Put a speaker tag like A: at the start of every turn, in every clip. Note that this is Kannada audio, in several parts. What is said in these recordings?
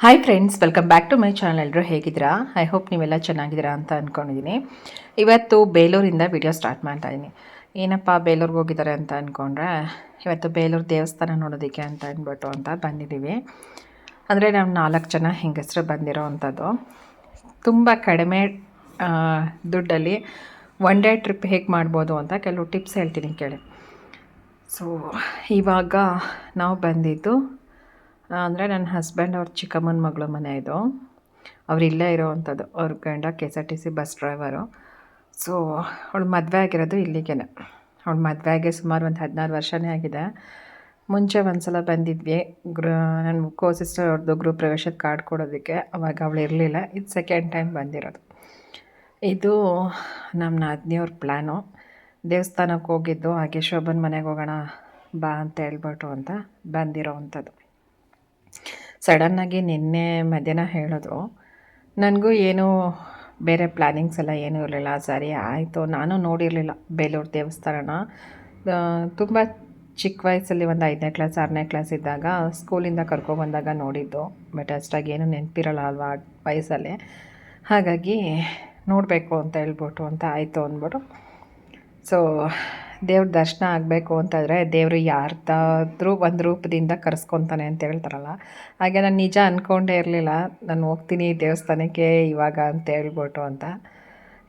A: Hi friends welcome back to my channel ಎಲ್ಲರೂ ಹೇಗಿದ್ದೀರಾ? ಐ ಹೋಪ್ ನೀವೆಲ್ಲ ಚೆನ್ನಾಗಿದ್ದೀರಾ ಅಂತ ಅಂದ್ಕೊಂಡಿದ್ದೀನಿ ಇವತ್ತು ಬೇಲೂರಿಂದ ವಿಡಿಯೋ ಸ್ಟಾರ್ಟ್ ಮಾಡ್ತಾ ಇದ್ದೀನಿ ಏನಪ್ಪ ಬೇಲೂರಿಗೆ ಹೋಗಿದ್ದಾರೆ ಅಂತ ಅಂದ್ಕೊಂಡ್ರೆ ಇವತ್ತು ಬೇಲೂರು ದೇವಸ್ಥಾನ ನೋಡೋದಕ್ಕೆ ಅಂತ ಅಂದ್ಬಿಟ್ಟು ಅಂತ ಬಂದಿದ್ದೀವಿ. ಅಂದರೆ ನಾವು ನಾಲ್ಕು ಜನ ಹೆಂಗಸರು ಬಂದಿರೋ ಅಂಥದ್ದು. ತುಂಬ ಕಡಿಮೆ ದುಡ್ಡಲ್ಲಿ ಒನ್ ಡೇ ಟ್ರಿಪ್ ಹೇಗೆ ಮಾಡ್ಬೋದು ಅಂತ ಕೆಲವು ಟಿಪ್ಸ್ ಹೇಳ್ತೀನಿ ಕೇಳಿ. ಸೊ ಇವಾಗ ನಾವು ಬಂದಿದ್ದು, ಅಂದರೆ ನನ್ನ ಹಸ್ಬೆಂಡ್ ಅವ್ರ ಚಿಕ್ಕಮ್ಮನ ಮಗಳ ಮನೆ ಇದು. ಅವ್ರು ಇಲ್ಲೇ ಇರೋವಂಥದ್ದು. ಅವ್ರ ಗಂಡ K S R T C bus driver so ಅವಳು ಮದುವೆ ಆಗಿರೋದು ಇಲ್ಲಿಗೆ ಅವಳು ಮದುವೆ ಆಗಿ ಸುಮಾರು ಒಂದು ಹದಿನಾರು ವರ್ಷನೇ ಆಗಿದೆ. ಮುಂಚೆ ಒಂದು ಸಲ ಬಂದಿದ್ವಿ. ಗೃ ನನ್ನ ಕೋ ಸಿಸ್ಟರ್ ಅವ್ರದ್ದು ಗೃಹ ಪ್ರವೇಶದ ಕಾರ್ಡ್ ಕೊಡೋದಕ್ಕೆ. ಅವಾಗ ಅವಳು ಇರಲಿಲ್ಲ. ಇದು ಸೆಕೆಂಡ್ ಟೈಮ್ ಬಂದಿರೋದು. ಇದು ನಮ್ಮ ನಾದಿನಿಯವ್ರ ಪ್ಲ್ಯಾನು ದೇವಸ್ಥಾನಕ್ಕೆ ಹೋಗಿದ್ದು, ಹಾಗೆ ಶೋಭನ್ ಮನೆಗೆ ಹೋಗೋಣ ಬಾ ಅಂತ ಹೇಳ್ಬಿಟ್ಟು ಅಂತ ಬಂದಿರೋ ಅಂಥದ್ದು. ಸಡನ್ನಾಗಿ ನಿನ್ನೆ ಮಧ್ಯಾಹ್ನ ಹೇಳಿದ್ರು ನನಗೂ ಏನೂ ಬೇರೆ ಪ್ಲ್ಯಾನಿಂಗ್ಸ್ ಎಲ್ಲ ಏನೂ ಇರಲಿಲ್ಲ. ಸರಿ, ಆಯಿತು. ನಾನು ನೋಡಿರಲಿಲ್ಲ ಬೇಲೂರು ದೇವಸ್ಥಾನನ. ತುಂಬ ಚಿಕ್ಕ ವಯಸ್ಸಲ್ಲಿ ಒಂದು ಐದನೇ ಕ್ಲಾಸ್ ಆರನೇ ಕ್ಲಾಸ್ ಇದ್ದಾಗ ಸ್ಕೂಲಿಂದ ಕರ್ಕೊಬಂದಾಗ ನೋಡಿದ್ದು ಬಟ್ ಅಷ್ಟಾಗಿ ಏನೂ ನೆನಪಿರಲ್ಲ ಅಲ್ವಾ ವಯಸ್ಸಲ್ಲಿ. ಹಾಗಾಗಿ ನೋಡಬೇಕು ಅಂತ ಹೇಳ್ಬಿಟ್ಟು ಅಂತ ಆಯಿತು ಅಂದ್ಬಿಟ್ಟು. ಸೊ ದೇವ್ರ ದರ್ಶನ ಆಗಬೇಕು ಅಂತಂದರೆ ದೇವರು ಯಾರ್ದಾದ್ರೂ ಒಂದು ರೂಪದಿಂದ ಕರೆಸ್ಕೊತಾನೆ ಅಂತ ಹೇಳ್ತಾರಲ್ಲ. ಹಾಗೆ ನಾನು ನಿಜ ಅಂದ್ಕೊಂಡೇ ಇರಲಿಲ್ಲ. ನಾನು ಹೋಗ್ತೀನಿ ದೇವಸ್ಥಾನಕ್ಕೆ ಇವಾಗ ಅಂತ ಹೇಳ್ಬಿಟ್ಟು ಅಂತ.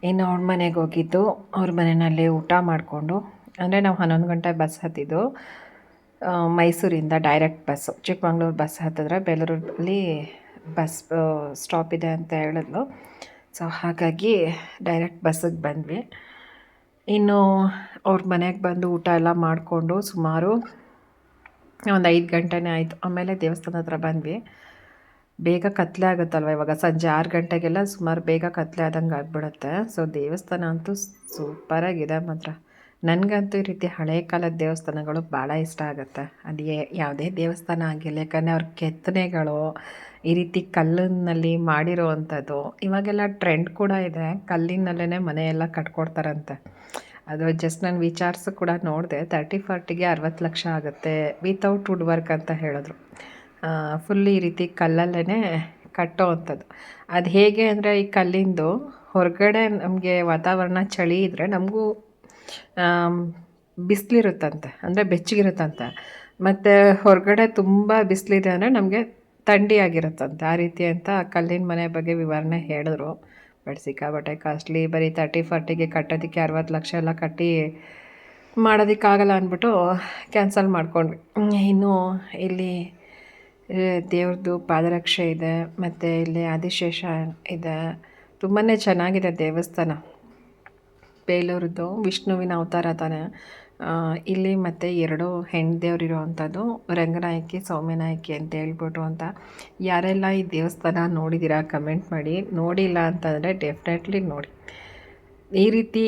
A: ಇನ್ನು ಅವ್ರ ಮನೆಗೆ ಹೋಗಿದ್ದು, ಅವ್ರ ಮನೆಯಲ್ಲಿ ಊಟ ಮಾಡಿಕೊಂಡು ಅಂದರೆ ನಾವು ಹನ್ನೊಂದು ಗಂಟೆ ಬಸ್ ಹತ್ತಿದ್ದು ಮೈಸೂರಿಂದ ಡೈರೆಕ್ಟ್ ಬಸ್ಸು ಚಿಕ್ಕಮಂಗ್ಳೂರು ಬಸ್ ಹತ್ತಿದ್ರೆ ಬೆಲೂರಲ್ಲಿ ಬಸ್ ಸ್ಟಾಪ್ ಇದೆ ಅಂತ ಹೇಳಿದ್ಲು. ಸೊ ಹಾಗಾಗಿ ಡೈರೆಕ್ಟ್ ಬಸ್ಸಿಗೆ ಬಂದ್ವಿ. ಇನ್ನು ಅವ್ರ ಮನೆಗೆ ಬಂದು ಊಟ ಎಲ್ಲ ಮಾಡಿಕೊಂಡು ಸುಮಾರು ಒಂದು ಐದು ಗಂಟೆನೇ ಆಯಿತು. ಆಮೇಲೆ ದೇವಸ್ಥಾನ ಹತ್ರ ಬಂದ್ವಿ. ಬೇಗ ಕತ್ಲೆ ಆಗುತ್ತಲ್ವ ಇವಾಗ? ಸಂಜೆ ಆರು ಗಂಟೆಗೆಲ್ಲ ಸುಮಾರು ಬೇಗ ಕತ್ಲೆ ಆದಂಗೆ ಆಗಿಬಿಡುತ್ತೆ. ಸೊ ದೇವಸ್ಥಾನ ಅಂತೂ ಸೂಪರಾಗಿದೆ ಮಾತ್ರ. ನನಗಂತೂ ಈ ರೀತಿ ಹಳೆ ಕಾಲದ ದೇವಸ್ಥಾನಗಳು ಭಾಳ ಇಷ್ಟ ಆಗುತ್ತೆ. ಅದು ಯಾವುದೇ ದೇವಸ್ಥಾನ ಆಗಿರಲಿ, ಯಾಕಂದರೆ ಅವ್ರ ಕೆತ್ತನೆಗಳು, ಈ ರೀತಿ ಕಲ್ಲಿನಲ್ಲಿ ಮಾಡಿರೋ ಅಂಥದ್ದು ಇವಾಗೆಲ್ಲ ಟ್ರೆಂಡ್ ಕೂಡ ಇದೆ. ಕಲ್ಲಿನಲ್ಲೇ ಮನೆಯೆಲ್ಲ ಕಟ್ಕೊಡ್ತಾರಂತೆ. ಅದು ಜಸ್ಟ್ ನಾನು ವಿಚಾರಿಸು ಕೂಡ ನೋಡಿದೆ, ತರ್ಟಿ ಫಾರ್ಟಿಗೆ ಅರವತ್ತು ಲಕ್ಷ ಆಗುತ್ತೆ ವಿತೌಟ್ ವುಡ್ ವರ್ಕ್ ಅಂತ ಹೇಳಿದ್ರು. ಫುಲ್ ಈ ರೀತಿ ಕಲ್ಲಲ್ಲೇ ಕಟ್ಟೋ ಅಂಥದ್ದು ಅದು ಹೇಗೆ ಅಂದರೆ ಈ ಕಲ್ಲಿಂದು ಹೊರಗಡೆ ನಮಗೆ ವಾತಾವರಣ ಚಳಿ ಇದ್ದರೆ ನಮಗೂ ಬಿಸಿಲಿರುತ್ತಂತೆ, ಅಂದರೆ ಬೆಚ್ಚಗಿರುತ್ತಂತೆ. ಮತ್ತು ಹೊರಗಡೆ ತುಂಬ ಬಿಸಿಲಿದೆ ಅಂದರೆ ನಮಗೆ ಥಂಡಿಯಾಗಿರುತ್ತಂತೆ. ಆ ರೀತಿ ಅಂತ ಕಲ್ಲಿನ ಮನೆ ಬಗ್ಗೆ ವಿವರಣೆ ಹೇಳಿದ್ರು. ಬಟ್ ಸಿಕ್ಕಾಬಟ್ಟೆ ಕಾಸ್ಟ್ಲಿ, ಬರೀ ತರ್ಟಿ, ಫಾರ್ಟಿಗೆ ಕಟ್ಟೋದಕ್ಕೆ ಅರವತ್ತು ಲಕ್ಷ ಎಲ್ಲ ಕಟ್ಟಿ ಮಾಡೋದಕ್ಕಾಗಲ್ಲ ಅಂದ್ಬಿಟ್ಟು ಕ್ಯಾನ್ಸಲ್ ಮಾಡ್ಕೊಂಡ್ವಿ. ಇನ್ನು ಇಲ್ಲಿ ದೇವ್ರದ್ದು ಪಾದರಕ್ಷೆ ಇದೆ, ಮತ್ತು ಇಲ್ಲಿ ಆದಿಶೇಷ ಇದೆ. ತುಂಬಾ ಚೆನ್ನಾಗಿದೆ ದೇವಸ್ಥಾನ. ಬೇಲೂರದ್ದು ವಿಷ್ಣುವಿನ ಅವತಾರ ತಾನೆ. ಇಲ್ಲಿ ಮತ್ತು ಎರಡು ಹೆಣ್ಣು ಅಂಥದ್ದು ರಂಗನಾಯಕಿ, ಸೌಮ್ಯನಾಯಕಿ ಅಂತ ಹೇಳ್ಬಿಟ್ಟು ಅಂತ. ಯಾರೆಲ್ಲ ಈ ದೇವಸ್ಥಾನ ನೋಡಿದ್ದೀರಾ ಕಮೆಂಟ್ ಮಾಡಿ. ನೋಡಿಲ್ಲ ಅಂತಂದರೆ ಡೆಫಿನೆಟ್ಲಿ ನೋಡಿ. ಈ ರೀತಿ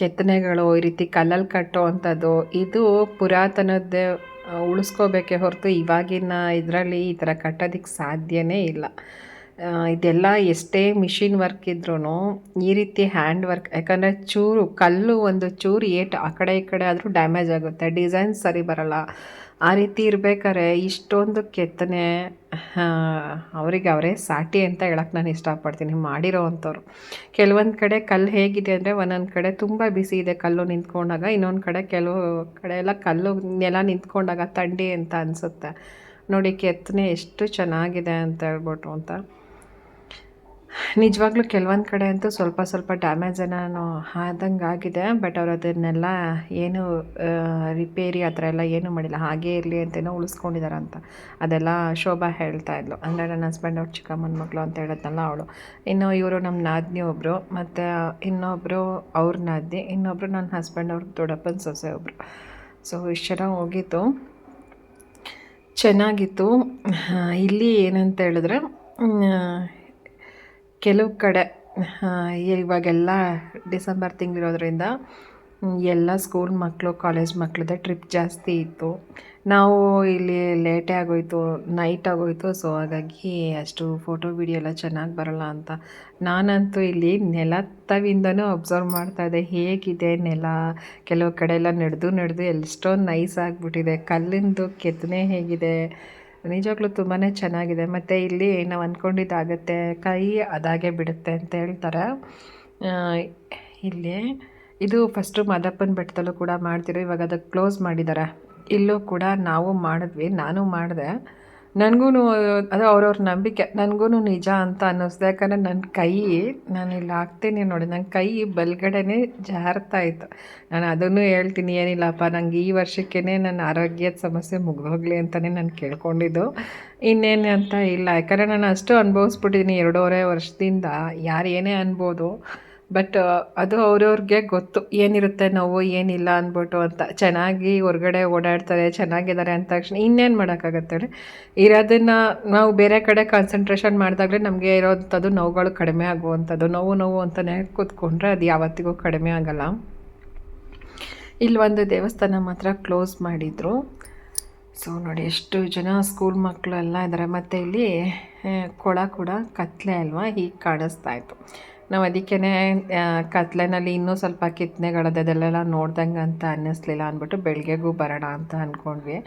A: ಕೆತ್ತನೆಗಳು, ಈ ರೀತಿ ಕಲ್ಲಲ್ಲಿ ಕಟ್ಟೋ ಅಂಥದ್ದು ಇದು ಪುರಾತನದ್ದೇ ಉಳಿಸ್ಕೋಬೇಕೆ ಹೊರತು ಇವಾಗಿನ ಇದರಲ್ಲಿ ಈ ಥರ ಕಟ್ಟೋದಕ್ಕೆ ಸಾಧ್ಯವೇ ಇಲ್ಲ. ಇದೆಲ್ಲ ಎಷ್ಟೇ ಮಿಷಿನ್ ವರ್ಕ್ ಇದ್ರೂ ಈ ರೀತಿ ಹ್ಯಾಂಡ್ ವರ್ಕ್, ಯಾಕಂದರೆ ಚೂರು ಕಲ್ಲು ಒಂದು ಚೂರು ಏಟು ಆ ಕಡೆ ಈ ಕಡೆ ಆದರೂ ಡ್ಯಾಮೇಜ್ ಆಗುತ್ತೆ, ಡಿಸೈನ್ ಸರಿ ಬರಲ್ಲ. ಆ ರೀತಿ ಇರ್ಬೇಕಾದ್ರೆ ಇಷ್ಟೊಂದು ಕೆತ್ತನೆ ಅವರಿಗೆ ಅವರೇ ಸಾಟಿ ಅಂತ ಹೇಳಕ್ಕೆ ನಾನು ಇಷ್ಟಪಡ್ತೀನಿ ಮಾಡಿರೋ ಅಂಥವ್ರು. ಕೆಲವೊಂದು ಕಡೆ ಕಲ್ಲು ಹೇಗಿದೆ ಅಂದರೆ ಒಂದೊಂದು ಕಡೆ ತುಂಬ ಬಿಸಿ ಇದೆ ಕಲ್ಲು ನಿಂತ್ಕೊಂಡಾಗ, ಇನ್ನೊಂದು ಕಡೆ ಕೆಲವು ಕಡೆ ಎಲ್ಲ ಕಲ್ಲು ನೆಲ ನಿಂತ್ಕೊಂಡಾಗ ಥಂಡಿ ಅಂತ ಅನಿಸುತ್ತೆ. ನೋಡಿ ಕೆತ್ತನೆ ಎಷ್ಟು ಚೆನ್ನಾಗಿದೆ ಅಂತ ಹೇಳ್ಬಿಟ್ಟು ಅಂತ. ನಿಜವಾಗ್ಲೂ ಕೆಲವೊಂದು ಕಡೆ ಅಂತೂ ಸ್ವಲ್ಪ ಸ್ವಲ್ಪ ಡ್ಯಾಮೇಜ್ ಏನೋ ಆದಂಗೆ ಆಗಿದೆ ಬಟ್ ಅವ್ರು ಅದನ್ನೆಲ್ಲ ಏನು ರಿಪೇರಿ ಆ ಥರ ಎಲ್ಲ ಏನೂ ಮಾಡಿಲ್ಲ. ಹಾಗೇ ಇರಲಿ ಅಂತೇನೋ ಉಳಿಸ್ಕೊಂಡಿದ್ದಾರೆ ಅಂತ. ಅದೆಲ್ಲ ಶೋಭಾ ಹೇಳ್ತಾ ಇದ್ಲು. ಅಂದರೆ ನನ್ನ ಹಸ್ಬೆಂಡ್ ಅವ್ರ ಚಿಕ್ಕಮ್ಮನ ಮಗಳು ಅಂತ ಹೇಳಿದ್ನಲ್ಲ ಅವಳು. ಇನ್ನು ಇವರು ನಮ್ಮ ನಾದಿನಿ ಒಬ್ಬರು ಮತ್ತು ಇನ್ನೊಬ್ಬರು ಅವ್ರ ನಾದಿನಿ ಇನ್ನೊಬ್ಬರು ನನ್ನ ಹಸ್ಬೆಂಡ್ ಅವ್ರ ದೊಡ್ಡಪ್ಪನ ಸೊಸೆ ಒಬ್ಬರು ಸೊ ಇಷ್ಟು ಜನ ಹೋಗಿತ್ತು ಚೆನ್ನಾಗಿತ್ತು. ಇಲ್ಲಿ ಏನಂತ ಹೇಳಿದ್ರೆ ಕೆಲವು ಕಡೆ ಇವಾಗೆಲ್ಲ ಡಿಸೆಂಬರ್ ತಿಂಗಳಿರೋದ್ರಿಂದ ಎಲ್ಲ ಸ್ಕೂಲ್ ಮಕ್ಕಳು ಕಾಲೇಜ್ ಮಕ್ಕಳದ್ದೇ ಟ್ರಿಪ್ ಜಾಸ್ತಿ ಇತ್ತು. ನಾವು ಇಲ್ಲಿ ಲೇಟೇ ಆಗೋಯ್ತು, ನೈಟ್ ಆಗೋಯ್ತು, ಸೊ ಹಾಗಾಗಿ ಅಷ್ಟು ಫೋಟೋ, ವಿಡಿಯೋ ಎಲ್ಲ ಚೆನ್ನಾಗಿ ಬರಲ್ಲ ಅಂತ. ನಾನಂತೂ ಇಲ್ಲಿ ನೆಲ ತವಿಂದನೂ ಅಬ್ಸರ್ವ್ ಮಾಡ್ತಾಯಿದ್ದೆ ಹೇಗಿದೆ ನೆಲ? ಕೆಲವು ಕಡೆ ಎಲ್ಲ ನಡೆದು ನಡೆದು ಎಷ್ಟೊಂದು ನೈಸ್ ಆಗಿಬಿಟ್ಟಿದೆ. ಕಲ್ಲಿಂದು ಕೆತ್ತನೆ ಹೇಗಿದೆ? ನಿಜವಾಗ್ಲೂ ತುಂಬಾ ಚೆನ್ನಾಗಿದೆ. ಮತ್ತು ಇಲ್ಲಿ ನಾವು ಅಂದ್ಕೊಂಡಿದ್ದಾಗತ್ತೆ ಕೈ ಅದಾಗೆ ಬಿಡುತ್ತೆ ಅಂತ ಹೇಳ್ತಾರೆ. ಇಲ್ಲಿ ಇದು ಫಸ್ಟು ಮದಪ್ಪನ ಬೆಟ್ಟದಲ್ಲೂ ಕೂಡ ಮಾಡ್ತಿರೋ ಇವಾಗ ಅದಕ್ಕೆ ಕ್ಲೋಸ್ ಮಾಡಿದ್ದಾರೆ ಇಲ್ಲೂ ಕೂಡ ನಾವು ಮಾಡಿದ್ವಿ. ನಾನು ಮಾಡಿದೆ. ನನಗೂ ಅದು ಅವ್ರವ್ರ ನಂಬಿಕೆ. ನನಗೂ ನಿಜ ಅಂತ ಅನ್ನಿಸ್ದೆ. ಯಾಕಂದರೆ ನನ್ನ ಕೈ, ನಾನು ಇಲ್ಲಿ ಹಾಕ್ತೀನಿ ನೋಡಿ ನನ್ನ ಕೈ ಬಲ್ಗಡೆನೇ ಜಾರ್ತಾ ಇತ್ತು. ನಾನು ಅದನ್ನು ಹೇಳ್ತೀನಿ, ಏನಿಲ್ಲಪ್ಪ, ನಂಗೆ ಈ ವರ್ಷಕ್ಕೇ ನನ್ನ ಆರೋಗ್ಯದ ಸಮಸ್ಯೆ ಮುಗಿದೋಗ್ಲಿ ಅಂತಲೇ ನಾನು ಕೇಳ್ಕೊಂಡಿದ್ದು. ಇನ್ನೇನು ಅಂತ ಇಲ್ಲ. ಯಾಕಂದರೆ ನಾನು ಅಷ್ಟು ಅನುಭವಿಸ್ಬಿಟ್ಟಿದ್ದೀನಿ ಎರಡೂವರೆ ವರ್ಷದಿಂದ. ಯಾರು ಏನೇ ಅನ್ಬೋದು. ಬಟ್ ಅದು ಅವ್ರವ್ರಿಗೆ ಗೊತ್ತು. ಏನಿರುತ್ತೆ ನೋವು, ಏನಿಲ್ಲ ಅಂದ್ಬಿಟ್ಟು ಅಂತ. ಚೆನ್ನಾಗಿ ಹೊರಗಡೆ ಓಡಾಡ್ತಾರೆ, ಚೆನ್ನಾಗಿದ್ದಾರೆ ಅಂದ ತಕ್ಷಣ ಇನ್ನೇನು ಮಾಡೋಕ್ಕಾಗತ್ತೆ ಹೇಳಿ? ಇರೋದನ್ನು ನಾವು ಬೇರೆ ಕಡೆ ಕಾನ್ಸಂಟ್ರೇಷನ್ ಮಾಡಿದಾಗಲೇ ನಮಗೆ ಇರೋವಂಥದ್ದು ನೋವುಗಳು ಕಡಿಮೆ ಆಗುವಂಥದ್ದು. ನೋವು ನೋವು ಅಂತಲೇ ಕೂತ್ಕೊಂಡ್ರೆ ಅದು ಯಾವತ್ತಿಗೂ ಕಡಿಮೆ ಆಗಲ್ಲ. ಇಲ್ಲಿ ಒಂದು ದೇವಸ್ಥಾನ ಮಾತ್ರ ಕ್ಲೋಸ್ ಮಾಡಿದರು. ಸೊ ನೋಡಿ ಎಷ್ಟು ಜನ ಸ್ಕೂಲ್ ಮಕ್ಕಳೆಲ್ಲ ಇದ್ದಾರೆ. ಮತ್ತು ಇಲ್ಲಿ ಕೊಳ ಕೂಡ ಕತ್ಲೆ ಅಲ್ವಾ? ಹೀಗೆ ಕಾಣಿಸ್ತಾ ಇತ್ತು. ನಾವು ಅದಕ್ಕೇ ಕತ್ಲೆನಲ್ಲಿ ಇನ್ನೂ ಸ್ವಲ್ಪ ಕಿತ್ತನೆಗಳದೆಲ್ಲ ನೋಡ್ದಂಗೆ ಅಂತ ಅನ್ನಿಸ್ಲಿಲ್ಲ ಅಂದ್ಬಿಟ್ಟು ಬೆಳಗ್ಗೆಗೂ ಬರೋಣ ಅಂತ ಅಂದ್ಕೊಂಡ್ವಿ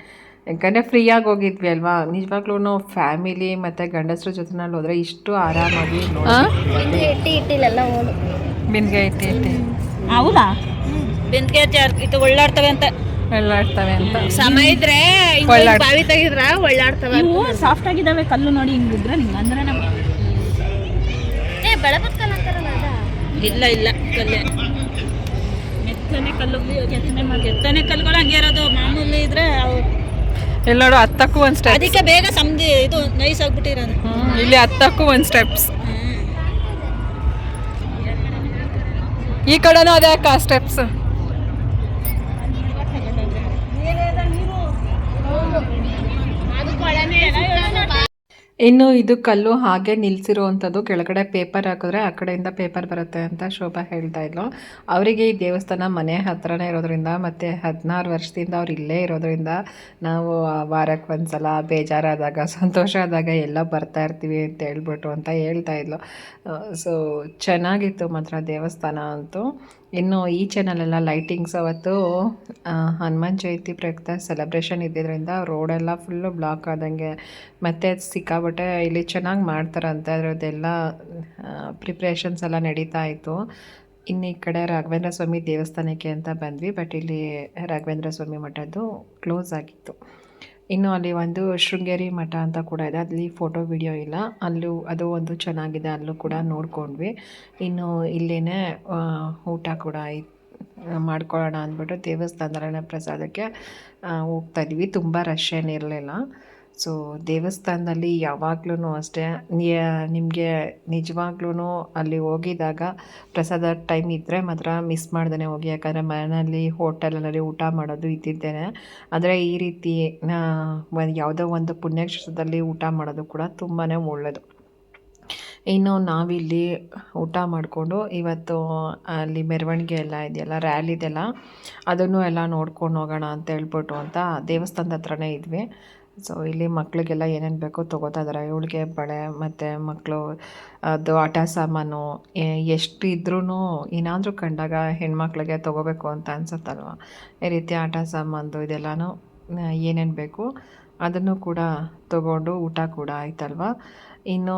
A: ಯಾಕಂದರೆ ಫ್ರೀಯಾಗಿ ಹೋಗಿದ್ವಿ ಅಲ್ವಾ? ನಿಜವಾಗ್ಲೂ ಫ್ಯಾಮಿಲಿ ಮತ್ತು ಗಂಡಸ್ರ ಜೊತೆನಲ್ಲಿ ಹೋದರೆ ಇಷ್ಟು ಆರಾಮಾಗಿ ನೋಡಿ
B: ಇಟ್ಟಿ ಇಟ್ಟಿ ಓಡು
A: ಬಿನ್ಗೆ ಇಟ್ಟು ಇಟ್ಟು.
C: ಹೌದಾ? ಬಿಂದಿಗೆ ಇದು ಒಳ್ಳಾಡ್ತವೆ ಅಂತ.
A: ಒಳ್ಳಾಡ್ತವೆ ಅಂತ.
C: ಸಮಯ ಇದ್ರೆ ಬಾವಿ ತೆಗಿದ್ರ ಒಳ್ಳಾಡ್ತವೆ
D: ಸಾಫ್ಟ್ ಆಗಿದಾವೆ ಕಲ್ಲು ನೋಡಿ ಹಿಂಗಿದ್ರೆ ನಿಂಗೆ ಅಂದ್ರೆ ನಮ್ಮ
B: ಏ ಅದ
C: ಇಲ್ಲ ಇಲ್ಲ ಕಲ್ಲೆ.
D: ಮೆತ್ತನೆ ಕಲ್ಲು ಕೆತ್ತನೆ ಕಲ್ಲುಗಳು ಹಂಗೆ ಇರೋದು. ಮಾಮೂಲಿ ಇದ್ರೆ ಅವು
A: ಎಲ್ಲೋಡು ಹತ್ತಕ್ಕೂ ಒಂದು ಸ್ಟೆಪ್
C: ಅದಕ್ಕೆ ಬೇಗ ಸಮದಿ ಇದು ನೈಸ್ ಆಗ್ಬಿಟ್ಟಿರೋದು.
A: ಇಲ್ಲಿ ಹತ್ತಕ್ಕೂ ಒಂದು ಸ್ಟೆಪ್ಸ್ ಈ ಕಡೆನೂ ಅದೇ ಅಕ್ಕ ಸ್ಟೆಪ್ಸ್ ಇನ್ನು ಇದು ಕಲ್ಲು ಹಾಗೆ ನಿಲ್ಸಿರುವಂಥದ್ದು. ಕೆಳಗಡೆ ಪೇಪರ್ ಹಾಕಿದ್ರೆ ಆ ಕಡೆಯಿಂದ ಪೇಪರ್ ಬರುತ್ತೆ ಅಂತ ಶೋಭಾ ಹೇಳ್ತಾ ಇದ್ಲು. ಅವರಿಗೆ ಈ ದೇವಸ್ಥಾನ ಮನೆ ಹತ್ರನೇ ಇರೋದ್ರಿಂದ ಮತ್ತು ಹದಿನಾರು ವರ್ಷದಿಂದ ಅವ್ರು ಇಲ್ಲೇ ಇರೋದ್ರಿಂದ ನಾವು ವಾರಕ್ಕೆ ಒಂದ್ಸಲ ಬೇಜಾರಾದಾಗ, ಸಂತೋಷ ಆದಾಗ ಎಲ್ಲ ಬರ್ತಾ ಇರ್ತೀವಿ ಅಂತ ಹೇಳ್ಬಿಟ್ಟು ಅಂತ ಹೇಳ್ತಾ ಇದ್ಲು. ಸೊ ಚೆನ್ನಾಗಿತ್ತು ಮಾತ್ರ ದೇವಸ್ಥಾನ ಅಂತೂ. ಇನ್ನು ಈ ಚಾನಲೆಲ್ಲ ಲೈಟಿಂಗ್ಸ್ ಅವತ್ತು ಹನುಮಾನ್ ಜಯಂತಿ ಪ್ರಯುಕ್ತ ಸೆಲೆಬ್ರೇಷನ್ ಇದ್ದಿದ್ದರಿಂದ ರೋಡೆಲ್ಲ ಫುಲ್ಲು ಬ್ಲಾಕ್ ಆದಂಗೆ. ಮತ್ತು ಸಿಕ್ಕಾಬಟ್ಟೆ ಇಲ್ಲಿ ಚೆನ್ನಾಗಿ ಮಾಡ್ತಾರಂತೆ ಅದರದ್ದೆಲ್ಲ ಪ್ರಿಪ್ರೇಷನ್ಸ್ ಎಲ್ಲ ನಡೀತಾ ಇತ್ತು. ಇನ್ನು ಈ ಕಡೆ ರಾಘವೇಂದ್ರ ಸ್ವಾಮಿ ದೇವಸ್ಥಾನಕ್ಕೆ ಅಂತ ಬಂದ್ವಿ ಬಟ್ ಇಲ್ಲಿ ರಾಘವೇಂದ್ರ ಸ್ವಾಮಿ ಮಠದ್ದು ಕ್ಲೋಸ್ ಆಗಿತ್ತು. ಇನ್ನು ಅಲ್ಲಿ ಒಂದು ಶೃಂಗೇರಿ ಮಠ ಅಂತ ಕೂಡ ಇದೆ. ಅಲ್ಲಿ ಫೋಟೋ ವಿಡಿಯೋ ಇಲ್ಲ. ಅಲ್ಲೂ ಅದು ಒಂದು ಚೆನ್ನಾಗಿದೆ. ಅಲ್ಲೂ ಕೂಡ ನೋಡ್ಕೊಂಡ್ವಿ. ಇನ್ನು ಇಲ್ಲೇ ಊಟ ಕೂಡ ಮಾಡ್ಕೊಳ್ಳೋಣ ಅಂದ್ಬಿಟ್ಟು ದೇವಸ್ಥಾನದಲ್ಲೇ ಪ್ರಸಾದಕ್ಕೆ ಹೋಗ್ತಾ ಇದ್ವಿ. ತುಂಬ ರಶ್ ಏನಿರಲಿಲ್ಲ ಸೊ ದೇವಸ್ಥಾನದಲ್ಲಿ ಯಾವಾಗ್ಲೂ ಅಷ್ಟೇ ನಿಮಗೆ ನಿಜವಾಗ್ಲೂ ಅಲ್ಲಿ ಹೋಗಿದಾಗ ಪ್ರಸಾದ ಟೈಮ್ ಇದ್ದರೆ ಮಾತ್ರ ಮಿಸ್ ಮಾಡ್ದೇ ಹೋಗಿ. ಯಾಕಂದರೆ ಮನೆಯಲ್ಲಿ ಹೋಟೆಲಲ್ಲಿ ಊಟ ಮಾಡೋದು ಇದ್ದಿದ್ದೇನೆ. ಆದರೆ ಈ ರೀತಿ ಯಾವುದೋ ಒಂದು ಪುಣ್ಯಕ್ಷೇತ್ರದಲ್ಲಿ ಊಟ ಮಾಡೋದು ಕೂಡ ತುಂಬಾ ಒಳ್ಳೆಯದು ಇನ್ನು ನಾವಿಲ್ಲಿ ಊಟ ಮಾಡಿಕೊಂಡು ಇವತ್ತು ಅಲ್ಲಿ ಮೆರವಣಿಗೆ ಎಲ್ಲ ಇದೆಯಲ್ಲ ರ್ಯಾಲಿದೆಲ್ಲ ಅದನ್ನು ಎಲ್ಲ ನೋಡ್ಕೊಂಡು ಹೋಗೋಣ ಅಂತ ಹೇಳ್ಬಿಟ್ಟು ಅಂತ ದೇವಸ್ಥಾನದ ಹತ್ರನೇ ಇದ್ವಿ. ಸೊ ಇಲ್ಲಿ ಮಕ್ಕಳಿಗೆಲ್ಲ ಏನೇನು ಬೇಕೋ ತೊಗೋತಾ ಇದ್ದಾರೆ ಇವಳಿಗೆ ಬಳೆ ಮತ್ತು ಮಕ್ಕಳು ಅದು ಆಟ ಸಾಮಾನು ಎಷ್ಟು ಇದ್ರೂ ಏನಾದರೂ ಕಂಡಾಗ ಹೆಣ್ಮಕ್ಳಿಗೆ ತೊಗೋಬೇಕು ಅಂತ ಅನ್ಸುತ್ತಲ್ವ? ಈ ರೀತಿ ಆಟ ಸಾಮಾನು ಇದೆಲ್ಲನೂ ಏನೇನು ಬೇಕು ಅದನ್ನು ಕೂಡ ತಗೊಂಡು ಊಟ ಕೂಡ ಆಯ್ತಲ್ವ? ಇನ್ನು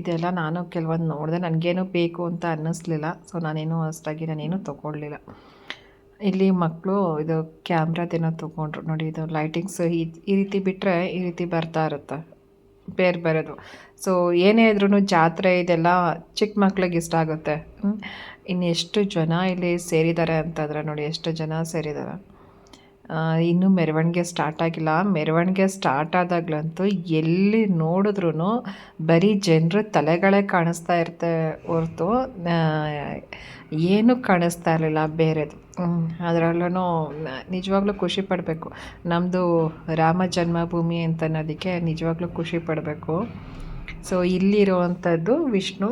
A: ಇದೆಲ್ಲ ನಾನು ಕೆಲವೊಂದು ನೋಡಿದೆ. ನನಗೇನು ಬೇಕು ಅಂತ ಅನ್ನಿಸ್ಲಿಲ್ಲ. ಸೊ ನಾನೇನು ಅಷ್ಟಾಗಿ ನಾನೇನು ತೊಗೊಳ್ಲಿಲ್ಲ ಇಲ್ಲಿ ಮಕ್ಕಳು ಇದು ಕ್ಯಾಮ್ರಾದೇನೋ ತೊಗೊಂಡ್ರು ನೋಡಿ, ಇದು ಲೈಟಿಂಗ್ಸ್ ಈ ಈ ರೀತಿ ಬಿಟ್ಟರೆ ಈ ರೀತಿ ಬರ್ತಾ ಇರುತ್ತೆ, ಬೇರೆ ಬೇರೆದು. ಸೊ ಏನೇ ಇದ್ರೂ ಜಾತ್ರೆ ಇದೆಲ್ಲ ಚಿಕ್ಕ ಮಕ್ಳಿಗೆ ಇಷ್ಟ ಆಗುತ್ತೆ. ಇನ್ನು ಎಷ್ಟು ಜನ ಇಲ್ಲಿ ಸೇರಿದ್ದಾರೆ ಅಂತಂದ್ರೆ ನೋಡಿ, ಎಷ್ಟು ಜನ ಸೇರಿದ್ದಾರೆ. ಇನ್ನೂ ಮೆರವಣಿಗೆ ಸ್ಟಾರ್ಟ್ ಆಗಿಲ್ಲ. ಮೆರವಣಿಗೆ ಸ್ಟಾರ್ಟ್ ಆದಾಗ್ಲಂತೂ ಎಲ್ಲಿ ನೋಡಿದ್ರೂ ಬರೀ ಜನರ ತಲೆಗಳೇ ಕಾಣಿಸ್ತಾ ಇರುತ್ತೆ ಹೊರ್ತು ಏನೂ ಕಾಣಿಸ್ತಾ ಇರಲಿಲ್ಲ ಬೇರೆದು. ಅದರಲ್ಲೂ ನಿಜವಾಗ್ಲೂ ಖುಷಿ ಪಡಬೇಕು. ನಮ್ಮದು ರಾಮ ಜನ್ಮಭೂಮಿ ಅಂತ ಅನ್ನೋದಕ್ಕೆ ನಿಜವಾಗ್ಲೂ ಖುಷಿ ಪಡಬೇಕು. ಸೊ ಇಲ್ಲಿರುವಂಥದ್ದು ವಿಷ್ಣು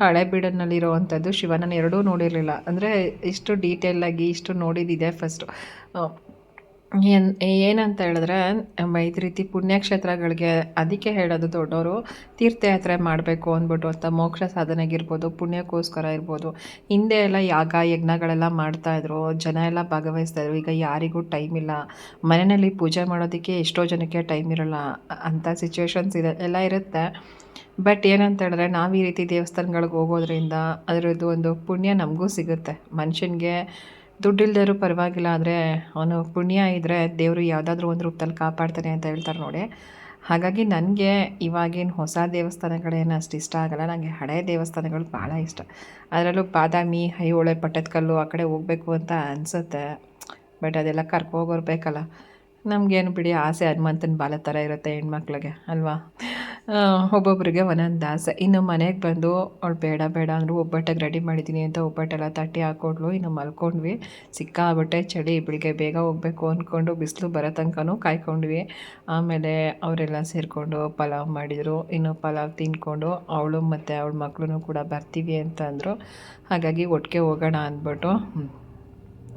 A: ಹಳೆಬೀಡನಲ್ಲಿರುವಂಥದ್ದು ಶಿವನನ್ನು ಎರಡೂ ನೋಡಿರಲಿಲ್ಲ. ಅಂದರೆ ಇಷ್ಟು ಡೀಟೇಲಾಗಿ ಇಷ್ಟು ನೋಡಿದ್ದಿದೆ ಫಸ್ಟು ಏನು, ಏನಂತ ಹೇಳಿದ್ರೆ ಐದು ರೀತಿ ಪುಣ್ಯಕ್ಷೇತ್ರಗಳಿಗೆ ಅದಕ್ಕೆ ಹೇಳೋದು ದೊಡ್ಡವರು ತೀರ್ಥಯಾತ್ರೆ ಮಾಡಬೇಕು ಅಂದ್ಬಿಟ್ಟು ಅಂತ ಮೋಕ್ಷ ಸಾಧನೆಗಿರ್ಬೋದು, ಪುಣ್ಯಕ್ಕೋಸ್ಕರ ಇರ್ಬೋದು. ಹಿಂದೆ ಎಲ್ಲ ಯಾಗ, ಯಜ್ಞಗಳೆಲ್ಲ ಮಾಡ್ತಾಯಿದ್ರು ಜನ ಎಲ್ಲ ಭಾಗವಹಿಸ್ತಾಯಿದ್ರು ಈಗ ಯಾರಿಗೂ ಟೈಮ್ ಇಲ್ಲ. ಮನೆಯಲ್ಲಿ ಪೂಜೆ ಮಾಡೋದಕ್ಕೆ ಎಷ್ಟೋ ಜನಕ್ಕೆ ಟೈಮ್ ಇರೋಲ್ಲ. ಅಂಥ ಸಿಚುವೇಶನ್ಸ್ ಇದೆ, ಎಲ್ಲ ಇರುತ್ತೆ. ಬಟ್ ಏನಂತ ಹೇಳಿದ್ರೆ, ನಾವು ಈ ರೀತಿ ದೇವಸ್ಥಾನಗಳಿಗೆ ಹೋಗೋದ್ರಿಂದ ಅದರದ್ದು ಒಂದು ಪುಣ್ಯ ನಮಗೂ ಸಿಗುತ್ತೆ. ಮನುಷ್ಯನಿಗೆ ದುಡ್ಡಿಲ್ದರೂ ಪರವಾಗಿಲ್ಲ, ಆದರೆ ಅವನು ಪುಣ್ಯ ಇದ್ದರೆ ದೇವರು ಯಾವುದಾದ್ರೂ ಒಂದು ರೂಪದಲ್ಲಿ ಕಾಪಾಡ್ತಾನೆ ಅಂತ ಹೇಳ್ತಾರೆ ನೋಡಿ. ಹಾಗಾಗಿ ನನಗೆ ಇವಾಗಿನ ಹೊಸ ದೇವಸ್ಥಾನಗಳೇನು ಅಷ್ಟು ಇಷ್ಟ ಆಗಲ್ಲ. ನನಗೆ ಹಳೆಯ ದೇವಸ್ಥಾನಗಳು ಭಾಳ ಇಷ್ಟ. ಅದರಲ್ಲೂ ಬಾದಾಮಿ ಐಹೊಳೆ ಪಟ್ಟದಕಲ್ಲು ಆ ಕಡೆ ಹೋಗಬೇಕು ಅಂತ ಅನಿಸುತ್ತೆ. ಬಟ್ ಅದೆಲ್ಲ ಕರ್ಕೋಗೋರು ಬೇಕಲ್ಲ. ನಮಗೇನು ಬಿಡಿ, ಆಸೆ ಹನುಮಂತನ ಬಾಲ ಥರ ಇರುತ್ತೆ ಹೆಣ್ಮಕ್ಳಿಗೆ, ಅಲ್ವಾ? ಆ, ಒಬ್ಬೊಬ್ರಿಗೆ ಒಂದೊಂದು ಆಸೆ ಇನ್ನು ಮನೆಗೆ ಬಂದು ಅವಳು ಬೇಡ ಬೇಡ ಅಂದರು ಒಬ್ಬಟ್ಟಿಗೆ ರೆಡಿ ಮಾಡಿದ್ದೀನಿ ಅಂತ ಒಬ್ಬಟ್ಟೆಲ್ಲ ತಟ್ಟಿ ಹಾಕ್ಕೊಟ್ಲು ಇನ್ನು ಮಲ್ಕೊಂಡ್ವಿ. ಸಿಕ್ಕಾಬಟ್ಟೆ ಚಳಿ ಬೆಳಿಗ್ಗೆ ಬೇಗ ಹೋಗಬೇಕು ಅಂದ್ಕೊಂಡು ಬಿಸಿಲು ಬರೋ ತನಕನೂ ಕಾಯ್ಕೊಂಡ್ವಿ. ಆಮೇಲೆ ಅವರೆಲ್ಲ ಸೇರಿಕೊಂಡು ಪಲಾವ್ ಮಾಡಿದರು. ಇನ್ನು ಪಲಾವ್ ತಿಂದ್ಕೊಂಡು ಅವಳು ಮತ್ತು ಅವಳ ಮಕ್ಕಳು ಕೂಡ ಬರ್ತೀವಿ ಅಂತ ಹಾಗಾಗಿ ಒಟ್ಟಿಗೆ ಹೋಗೋಣ ಅಂದ್ಬಿಟ್ಟು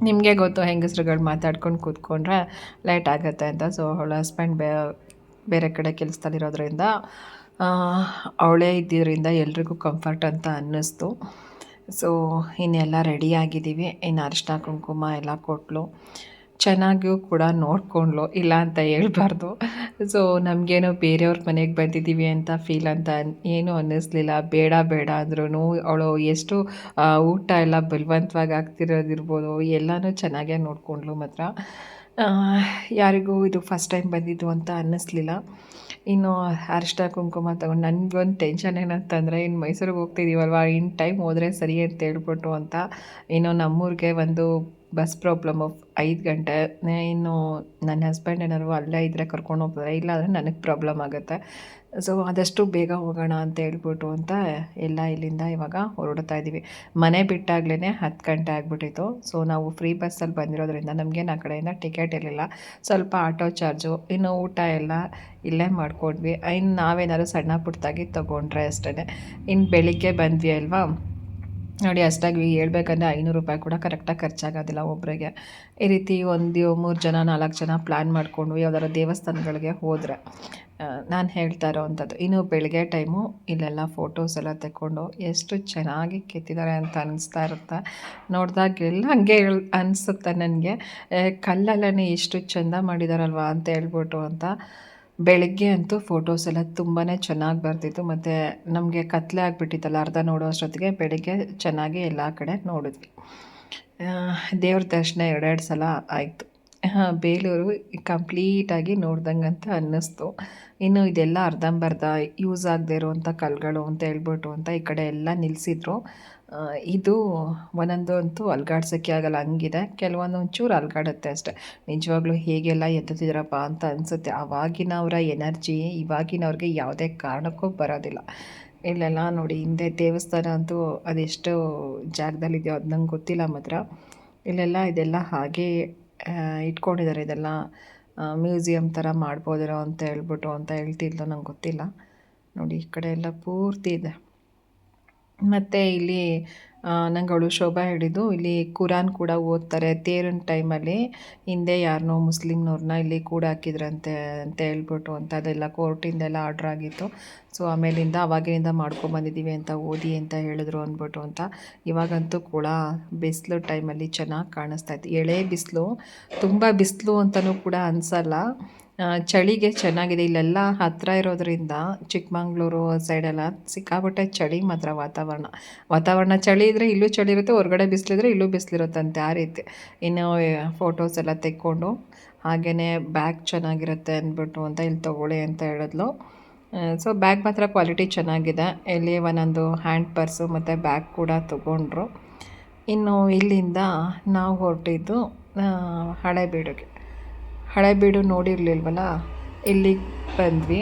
A: ನಿಮಗೆ ಗೊತ್ತು ಹೆಂಗಸ್ರುಗಳು ಮಾತಾಡ್ಕೊಂಡು ಕೂತ್ಕೊಂಡ್ರೆ ಲೇಟ್ ಆಗುತ್ತೆ ಅಂತ. ಸೊ ಅವಳ ಹಸ್ಬೆಂಡ್ ಬೇ ಬೇರೆ ಕಡೆ ಕೆಲಸದಲ್ಲಿರೋದ್ರಿಂದ ಅವಳೇ ಇದ್ದಿದ್ದರಿಂದ ಎಲ್ರಿಗೂ ಕಂಫರ್ಟ್ ಅಂತ ಅನ್ನಿಸ್ತು. ಸೊ ಇನ್ನೆಲ್ಲ ರೆಡಿ ಆಗಿದ್ದೀವಿ. ಇನ್ನು ಅರಿಶಿನ ಕುಂಕುಮ ಎಲ್ಲ ಕೊಟ್ಟಲು ಚೆನ್ನಾಗಿಯೂ ಕೂಡ ನೋಡ್ಕೊಂಡ್ಲು. ಇಲ್ಲ ಅಂತ ಹೇಳ್ಬಾರ್ದು. ಸೊ ನಮಗೇನೋ ಬೇರೆಯವ್ರ ಮನೆಗೆ ಬಂದಿದ್ದೀವಿ ಅಂತ ಫೀಲ್ ಅಂತ ಏನು ಅನ್ನಿಸ್ಲಿಲ್ಲ. ಬೇಡ ಬೇಡ ಅಂದ್ರೂ ಅವಳು ಎಷ್ಟು ಊಟ ಎಲ್ಲ ಬಲವಂತವಾಗಿ ಆಗ್ತಿರೋದಿರ್ಬೋದು. ಎಲ್ಲನೂ ಚೆನ್ನಾಗೇ ನೋಡ್ಕೊಂಡ್ಲು ಮಾತ್ರ. ಯಾರಿಗೂ ಇದು ಫಸ್ಟ್ ಟೈಮ್ ಬಂದಿದ್ದು ಅಂತ ಅನ್ನಿಸ್ಲಿಲ್ಲ. ಇನ್ನು ಅರಿಶಿನ ಕುಂಕುಮ ತಗೊಂಡು ನನಗೊಂದು ಟೆನ್ಷನ್ ಏನಂತಂದರೆ ಇನ್ನು ಮೈಸೂರಿಗೆ ಹೋಗ್ತಿದ್ದೀವಲ್ವ ಇನ್ ಟೈಮ್ ಹೋದರೆ ಸರಿ ಅಂತ ಹೇಳ್ಬಿಟ್ಟು ಅಂತ. ಇನ್ನು ನಮ್ಮೂರಿಗೆ ಒಂದು ಬಸ್ ಪ್ರಾಬ್ಲಮ್ ಐದು ಗಂಟೆ. ಇನ್ನು ನನ್ನ ಹಸ್ಬೆಂಡ್ ಏನಾದ್ರು ಅಲ್ಲೇ ಇದ್ದರೆ ಕರ್ಕೊಂಡು ಹೋಗ್ತಾರೆ. ಇಲ್ಲಾಂದರೆ ನನಗೆ ಪ್ರಾಬ್ಲಮ್ ಆಗುತ್ತೆ. ಸೊ ಆದಷ್ಟು ಬೇಗ ಹೋಗೋಣ ಅಂತ ಹೇಳ್ಬಿಟ್ಟು ಅಂತ ಎಲ್ಲ ಇಲ್ಲಿಂದ ಇವಾಗ ಹೊರಡ್ತಾ ಇದ್ದೀವಿ. ಮನೆ ಬಿಟ್ಟಾಗ್ಲೇ ಹತ್ತು ಗಂಟೆ ಆಗಿಬಿಟ್ಟಿತ್ತು. ಸೊ ನಾವು ಫ್ರೀ ಬಸ್ಸಲ್ಲಿ ಬಂದಿರೋದ್ರಿಂದ ನಮಗೇನು ಆ ಕಡೆಯಿಂದ ಟಿಕೆಟ್ ಇರಲಿಲ್ಲ. ಸ್ವಲ್ಪ ಆಟೋ ಚಾರ್ಜು ಇನ್ನು ಊಟ ಎಲ್ಲ ಇಲ್ಲೇ ಮಾಡ್ಕೊಂಡ್ವಿ. ಇನ್ನು ನಾವೇನಾದ್ರು ಸಣ್ಣ ಪುಟ್ಟದಾಗಿ ತೊಗೊಂಡ್ರೆ ಅಷ್ಟೇ ಇನ್ನು ಬೆಳಿಗ್ಗೆ ಬಂದ್ವಿ ಅಲ್ವಾ? ನೋಡಿ, ಅಷ್ಟಾಗಿ ಹೇಳ್ಬೇಕಂದ್ರೆ ಐನೂರು ರೂಪಾಯಿ ಕೂಡ ಕರೆಕ್ಟಾಗಿ ಖರ್ಚಾಗೋದಿಲ್ಲ ಒಬ್ಬರಿಗೆ ಈ ರೀತಿ ಒಂದು ಮೂರು ಜನ, ನಾಲ್ಕು ಜನ ಪ್ಲ್ಯಾನ್ ಮಾಡಿಕೊಂಡು ಯಾವ್ದಾದ್ರು ದೇವಸ್ಥಾನಗಳಿಗೆ ಹೋದರೆ ನಾನು ಹೇಳ್ತಾ ಇರೋವಂಥದ್ದು. ಇನ್ನು ಬೆಳಗ್ಗೆ ಟೈಮು ಇಲ್ಲೆಲ್ಲ ಫೋಟೋಸ್ ಎಲ್ಲ ತೆಕ್ಕೊಂಡು ಎಷ್ಟು ಚೆನ್ನಾಗಿ ಕೆತ್ತಿದ್ದಾರೆ ಅಂತ ಅನ್ನಿಸ್ತಾ ಇರುತ್ತೆ. ನೋಡಿದಾಗೆಲ್ಲ ಹಂಗೆ ಹೇಳ್, ಅನಿಸುತ್ತೆ ನನಗೆ. ಕಲ್ಲಲ್ಲೇ ಎಷ್ಟು ಚೆಂದ ಮಾಡಿದಾರಲ್ವಾ ಅಂತ ಹೇಳ್ಬಿಟ್ಟು ಅಂತ ಬೆಳಗ್ಗೆ ಅಂತೂ ಫೋಟೋಸ್ ಎಲ್ಲ ತುಂಬಾ ಚೆನ್ನಾಗಿ ಬರ್ತಿತ್ತು. ಮತ್ತು ನಮಗೆ ಕತ್ತಲೆ ಆಗಿಬಿಟ್ಟಿತ್ತಲ್ಲ, ಅರ್ಧ ನೋಡೋ ಅಷ್ಟೊತ್ತಿಗೆ ಬೆಳಗ್ಗೆ ಚೆನ್ನಾಗಿ ಎಲ್ಲ ಕಡೆ ನೋಡಿದ್ವಿ. ದೇವ್ರ ದರ್ಶನ ಎರಡೆರಡು ಸಲ ಆಯಿತು. ಬೇಲೂರು ಕಂಪ್ಲೀಟಾಗಿ ನೋಡ್ದಂಗೆ ಅಂತ ಅನ್ನಿಸ್ತು. ಇನ್ನು ಇದೆಲ್ಲ ಅರ್ಧಂಬರ್ಧ ಯೂಸ್ ಆಗದೆ ಇರುವಂಥ ಕಲ್ಗಳು ಅಂತ ಹೇಳ್ಬಿಟ್ಟು ಅಂತ ಈ ಕಡೆ ಎಲ್ಲ ನಿಲ್ಲಿಸಿದ್ರು ಇದು ಒಂದೊಂದು ಅಂತೂ ಅಲ್ಗಾಡ್ಸೋಕ್ಕೆ ಆಗಲ್ಲ, ಹಂಗಿದೆ. ಕೆಲವೊಂದು ಒಂಚೂರು ಅಲ್ಗಾಡುತ್ತೆ ಅಷ್ಟೆ. ನಿಜವಾಗ್ಲೂ ಹೇಗೆಲ್ಲ ಎತ್ತುತ್ತಿದ್ರಪ್ಪ ಅಂತ ಅನಿಸುತ್ತೆ. ಆವಾಗಿನವರ ಎನರ್ಜಿ, ಇವಾಗಿನವ್ರಿಗೆ ಯಾವುದೇ ಕಾರಣಕ್ಕೂ ಬರೋದಿಲ್ಲ. ಇಲ್ಲೆಲ್ಲ ನೋಡಿ, ಹಿಂದೆ ದೇವಸ್ಥಾನ ಅಂತೂ ಅದೆಷ್ಟು ಜಾಗದಲ್ಲಿದೆಯೋ ಅದು ನಂಗೆ ಗೊತ್ತಿಲ್ಲ ಮಾತ್ರ. ಇಲ್ಲೆಲ್ಲ ಇದೆಲ್ಲ ಹಾಗೆ ಇಟ್ಕೊಂಡಿದ್ದಾರೆ ಇದೆಲ್ಲ. ಮ್ಯೂಸಿಯಂ ಥರ ಮಾಡ್ಬೋದಿರೋ ಅಂತ ಹೇಳ್ಬಿಟ್ಟು ಅಂತ ಹೇಳ್ತಿದ್ಲು, ನಂಗೆ ಗೊತ್ತಿಲ್ಲ. ನೋಡಿ, ಈ ಕಡೆ ಎಲ್ಲ ಪೂರ್ತಿ ಇದೆ. ಮತ್ತು ಇಲ್ಲಿ ನಂಗೆ ಅವಳು ಶೋಭಾ ಹೇಳಿದ್ದು, ಇಲ್ಲಿ ಕುರಾನ್ ಕೂಡ ಓದ್ತಾರೆ ತೇರಿನ ಟೈಮಲ್ಲಿ. ಹಿಂದೆ ಯಾರನ್ನೋ ಮುಸ್ಲಿಮ್ನವ್ರನ್ನ ಇಲ್ಲಿ ಕೂಡ ಹಾಕಿದ್ರಂತೆ ಅಂತ ಹೇಳ್ಬಿಟ್ಟು ಅಂತ ಅದೆಲ್ಲ ಕೋರ್ಟಿಂದೆಲ್ಲ ಆರ್ಡ್ರ್ ಆಗಿತ್ತು. ಸೊ, ಆಮೇಲಿಂದ ಅವಾಗಿನಿಂದ ಮಾಡ್ಕೊಂಬಂದಿದ್ದೀವಿ ಅಂತ ಓದಿ ಅಂತ ಹೇಳಿದ್ರು ಅಂದ್ಬಿಟ್ಟು ಅಂತ. ಇವಾಗಂತೂ ಕೂಡ ಬಿಸಿಲು ಟೈಮಲ್ಲಿ ಚೆನ್ನಾಗಿ ಕಾಣಿಸ್ತಾ ಇತ್ತು. ಎಳೆ ಬಿಸಿಲು, ತುಂಬ ಬಿಸಿಲು ಅಂತಲೂ ಕೂಡ ಅನಿಸಲ್ಲ. ಚಳಿಗೆ ಚೆನ್ನಾಗಿದೆ. ಇಲ್ಲೆಲ್ಲ ಹತ್ತಿರ ಇರೋದ್ರಿಂದ ಚಿಕ್ಕಮಂಗ್ಳೂರು ಸೈಡೆಲ್ಲ ಸಿಕ್ಕಾಪಟ್ಟೆ ಚಳಿ ಮಾತ್ರ ವಾತಾವರಣ. ವಾತಾವರಣ ಚಳಿ ಇದ್ದರೆ ಇಲ್ಲೂ ಚಳಿ ಇರುತ್ತೆ, ಹೊರಗಡೆ ಬಿಸಿಲಿದ್ರೆ ಇಲ್ಲೂ ಬಿಸಿಲಿರುತ್ತಂತೆ ಆ ರೀತಿ. ಇನ್ನು ಫೋಟೋಸ್ ಎಲ್ಲ ತೆಕ್ಕೊಂಡು ಹಾಗೆಯೇ ಬ್ಯಾಗ್ ಚೆನ್ನಾಗಿರುತ್ತೆ ಅಂದ್ಬಿಟ್ಟು ಅಂತ ಇಲ್ಲಿ ತೊಗೊಳ್ಳಿ ಅಂತ ಹೇಳಿದ್ಲು. ಸೊ ಬ್ಯಾಗ್ ಮಾತ್ರ ಕ್ವಾಲಿಟಿ ಚೆನ್ನಾಗಿದೆ. ಇಲ್ಲಿ ಒಂದೊಂದು ಹ್ಯಾಂಡ್ ಪರ್ಸು ಮತ್ತು ಬ್ಯಾಗ್ ಕೂಡ ತೊಗೊಂಡ್ರು. ಇನ್ನು ಇಲ್ಲಿಂದ ನಾವು ಹೊರಟಿದ್ದು ಹಳೆಬೀಡಿಗೆ. ಹಳೆಬೀಡು ನೋಡಿರಲಿಲ್ವಲ್ಲ? ಇಲ್ಲಿಗೆ ಬಂದ್ವಿ.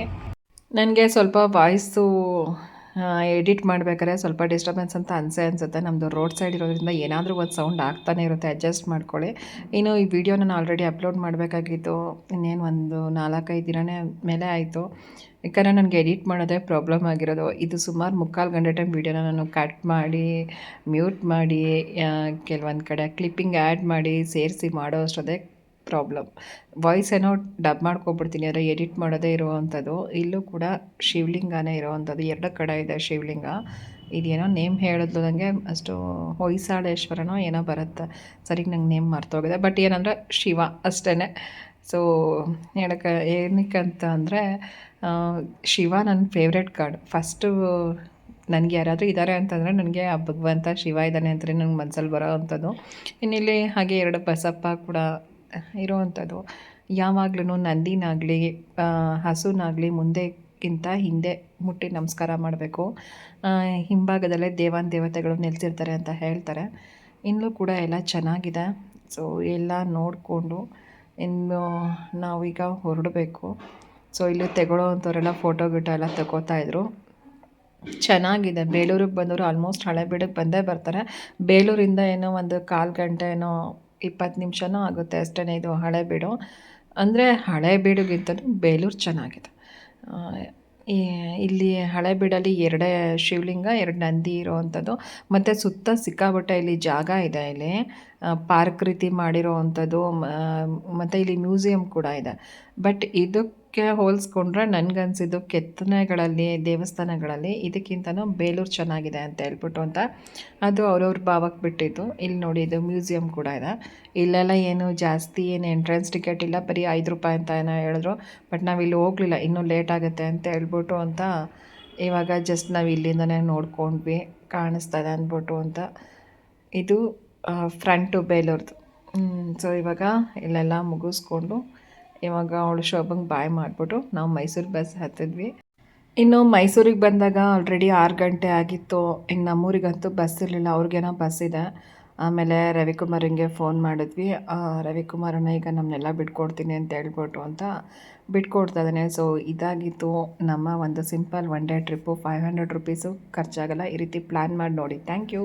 A: ನನಗೆ ಸ್ವಲ್ಪ ವಾಯ್ಸು ಎಡಿಟ್ ಮಾಡ್ಬೇಕಾದ್ರೆ ಸ್ವಲ್ಪ ಡಿಸ್ಟರ್ಬೆನ್ಸ್ ಅಂತ ಅನಿಸೆ ಅನಿಸುತ್ತೆ. ನಮ್ಮದು ರೋಡ್ ಸೈಡ್ ಇರೋದ್ರಿಂದ ಏನಾದರೂ ಒಂದು ಸೌಂಡ್ ಆಗ್ತಾನೆ ಇರುತ್ತೆ. ಅಡ್ಜಸ್ಟ್ ಮಾಡ್ಕೊಳ್ಳಿ. ಇನ್ನು ಈ ವಿಡಿಯೋ ನಾನು ಆಲ್ರೆಡಿ ಅಪ್ಲೋಡ್ ಮಾಡಬೇಕಾಗಿತ್ತು. ಇನ್ನೇನು ಒಂದು ನಾಲ್ಕೈದು ದಿನನೇ ಮೇಲೆ ಆಯಿತು. ಯಾಕಂದರೆ ನನಗೆ ಎಡಿಟ್ ಮಾಡೋದೇ ಪ್ರಾಬ್ಲಮ್ ಆಗಿರೋದು. ಇದು ಸುಮಾರು ಮುಕ್ಕಾಲು ಗಂಟೆ ಟೈಮ್ ವೀಡಿಯೋನ ನಾನು ಕಟ್ ಮಾಡಿ ಮ್ಯೂಟ್ ಮಾಡಿ ಕೆಲವೊಂದು ಕಡೆ ಕ್ಲಿಪ್ಪಿಂಗ್ ಆ್ಯಡ್ ಮಾಡಿ, ಸೇರಿಸಿ ಮಾಡೋ ಅಷ್ಟೊದೇ ಪ್ರಾಬ್ಲಮ್ ವಾಯ್ಸ್ ಏನೋ ಡಬ್ ಮಾಡ್ಕೊಬಿಡ್ತೀನಿ ಆದರೆ ಎಡಿಟ್ ಮಾಡೋದೇ ಇರುವಂಥದ್ದು. ಇಲ್ಲೂ ಕೂಡ ಶಿವಲಿಂಗನೇ ಇರೋವಂಥದ್ದು. ಎರಡು ಕಡೆ ಇದೆ ಶಿವಲಿಂಗ. ಇದೇನೋ ನೇಮ್ ಹೇಳಿದ್ಲು ನನಗೆ ಅಷ್ಟು ಹೊಯ್ಸಾಳೇಶ್ವರನೋ ಏನೋ ಬರುತ್ತೆ. ಸರಿಗೆ ನಂಗೆ ನೇಮ್ ಮರ್ತೋಗಿದೆ. ಬಟ್ ಏನಂದರೆ ಶಿವ ಅಷ್ಟೇ ಸೊ ಹೇಳಕ್ಕೆ ಏನಕ್ಕೆ ಅಂತ ಅಂದರೆ ಶಿವ ನನ್ನ ಫೇವ್ರೆಟ್ ಕಾರ್ಡ್ ಫಸ್ಟು ನನಗೆ ಯಾರಾದರೂ ಇದ್ದಾರೆ ಅಂತಂದರೆ ನನಗೆ ಆ ಭಗವಂತ ಶಿವ ಇದ್ದಾನೆ ಅಂತಲೇ ನನಗೆ ಮನಸ್ಸಲ್ಲಿ ಬರೋ ಅಂಥದ್ದು. ಇನ್ನಿಲ್ಲಿ ಹಾಗೆ ಎರಡು ಬಸಪ್ಪ ಕೂಡ ಇರೋವಂಥದ್ದು. ಯಾವಾಗ್ಲೂ ನಂದಿನಾಗಲಿ ಹಸುನಾಗಲಿ ಮುಂದೆಗಿಂತ ಹಿಂದೆ ಮುಟ್ಟಿ ನಮಸ್ಕಾರ ಮಾಡಬೇಕು. ಹಿಂಭಾಗದಲ್ಲೇ ದೇವಾನ್ ದೇವತೆಗಳು ನೆಲೆಸಿರ್ತಾರೆ ಅಂತ ಹೇಳ್ತಾರೆ. ಇನ್ನೂ ಕೂಡ ಎಲ್ಲ ಚೆನ್ನಾಗಿದೆ. ಸೊ ಎಲ್ಲ ನೋಡಿಕೊಂಡು ಇನ್ನು ನಾವೀಗ ಹೊರಡಬೇಕು. ಸೊ ಇಲ್ಲಿ ತೆಗೊಳ್ಳೋ ಅಂಥವರೆಲ್ಲ ಫೋಟೋ ಗಿಟೋ ಎಲ್ಲ ತಗೋತಾ ಇದ್ರು. ಚೆನ್ನಾಗಿದೆ. ಬೇಲೂರಿಗೆ ಬಂದವರು ಆಲ್ಮೋಸ್ಟ್ ಹಳೆಬೀಡಿಗೆ ಬಂದೇ ಬರ್ತಾರೆ. ಬೇಲೂರಿಂದ ಏನೋ ಒಂದು ಕಾಲು ಗಂಟೆ ಏನೋ ಇಪ್ಪತ್ತು ನಿಮಿಷನೂ ಆಗುತ್ತೆ ಅಷ್ಟೇ ಇದು ಹಳೆಬೀಡು ಅಂದರೆ ಹಳೆಬೀಡಿಗಿಂತಲೂ ಬೇಲೂರು ಚೆನ್ನಾಗಿದೆ. ಇಲ್ಲಿ ಹಳೆಬೀಡಲ್ಲಿ ಎರಡೇ ಶಿವಲಿಂಗ, ಎರಡು ನಂದಿ ಇರೋವಂಥದ್ದು. ಮತ್ತು ಸುತ್ತ ಸಿಕ್ಕಾಬಟ್ಟೆ ಇಲ್ಲಿ ಜಾಗ ಇದೆ ಇಲ್ಲಿ. ಪಾರ್ಕ್ ರೀತಿ ಮಾಡಿರೋ ಅಂಥದ್ದು ಮತ್ತು ಇಲ್ಲಿ ಮ್ಯೂಸಿಯಂ ಕೂಡ ಇದೆ. ಬಟ್ ಇದಕ್ಕೆ ಹೋಲಿಸ್ಕೊಂಡ್ರೆ ನನಗನ್ಸಿದ್ದು ಕೆತ್ತನೆಗಳಲ್ಲಿ, ದೇವಸ್ಥಾನಗಳಲ್ಲಿ ಇದಕ್ಕಿಂತನೂ ಬೇಲೂರು ಚೆನ್ನಾಗಿದೆ ಅಂತ ಹೇಳ್ಬಿಟ್ಟು ಅಂತ ಅದು ಅವ್ರವ್ರ ಭಾವಕ್ಕೆ ಬಿಟ್ಟಿದ್ದು. ಇಲ್ಲಿ ನೋಡಿ, ಇದು ಮ್ಯೂಸಿಯಂ ಕೂಡ ಇದೆ. ಇಲ್ಲೆಲ್ಲ ಏನು ಜಾಸ್ತಿ ಏನು ಎಂಟ್ರೆನ್ಸ್ ಟಿಕೆಟ್ ಇಲ್ಲ, ಬರೀ ಐದು ರೂಪಾಯಿ ಅಂತ ಏನೋ ಹೇಳಿದ್ರು. ಬಟ್ ನಾವು ಇಲ್ಲಿ ಹೋಗಲಿಲ್ಲ, ಇನ್ನೂ ಲೇಟ್ ಆಗುತ್ತೆ ಅಂತ ಹೇಳ್ಬಿಟ್ಟು ಅಂತ ಇವಾಗ ಜಸ್ಟ್ ನಾವು ಇಲ್ಲಿಂದನೇ ನೋಡ್ಕೊಂಡ್ವಿ, ಕಾಣಿಸ್ತಾ ಇದೆ ಅಂದ್ಬಿಟ್ಟು ಅಂತ. ಇದು ಫ್ರಂಟು ಬೇಲೂರ್ದು. ಸೊ ಇವಾಗ ಇಲ್ಲೆಲ್ಲ ಮುಗಿಸ್ಕೊಂಡು ಇವಾಗ ಅವಳು ಶೋಭಂಗೆ ಬಾಯ್ ಮಾಡಿಬಿಟ್ಟು ನಾವು ಮೈಸೂರು ಬಸ್ ಹತ್ತಿದ್ವಿ. ಇನ್ನು ಮೈಸೂರಿಗೆ ಬಂದಾಗ ಆಲ್ರೆಡಿ ಆರು ಗಂಟೆ ಆಗಿತ್ತು. ಇನ್ನು ನಮ್ಮೂರಿಗಂತೂ ಬಸ್ ಇರಲಿಲ್ಲ. ಅವ್ರಿಗೇನೋ ಬಸ್ ಇದೆ. ಆಮೇಲೆ ರವಿಕುಮಾರಂಗೆ ಫೋನ್ ಮಾಡಿದ್ವಿ. ರವಿಕುಮಾರನ ಈಗ ನಮ್ಮನ್ನೆಲ್ಲ ಬಿಟ್ಕೊಡ್ತೀನಿ ಅಂತ ಹೇಳ್ಬಿಟ್ಟು ಅಂತ ಬಿಟ್ಕೊಡ್ತಾ ಇದ್ದಾನೆ. ಸೊ ಇದಾಗಿತ್ತು. ನಮ್ಮ ಒಂದು simple one day trip five hundred rupees ಖರ್ಚಾಗಲ್ಲ. ಈ ರೀತಿ ಪ್ಲ್ಯಾನ್ ಮಾಡಿ ನೋಡಿ. Thank you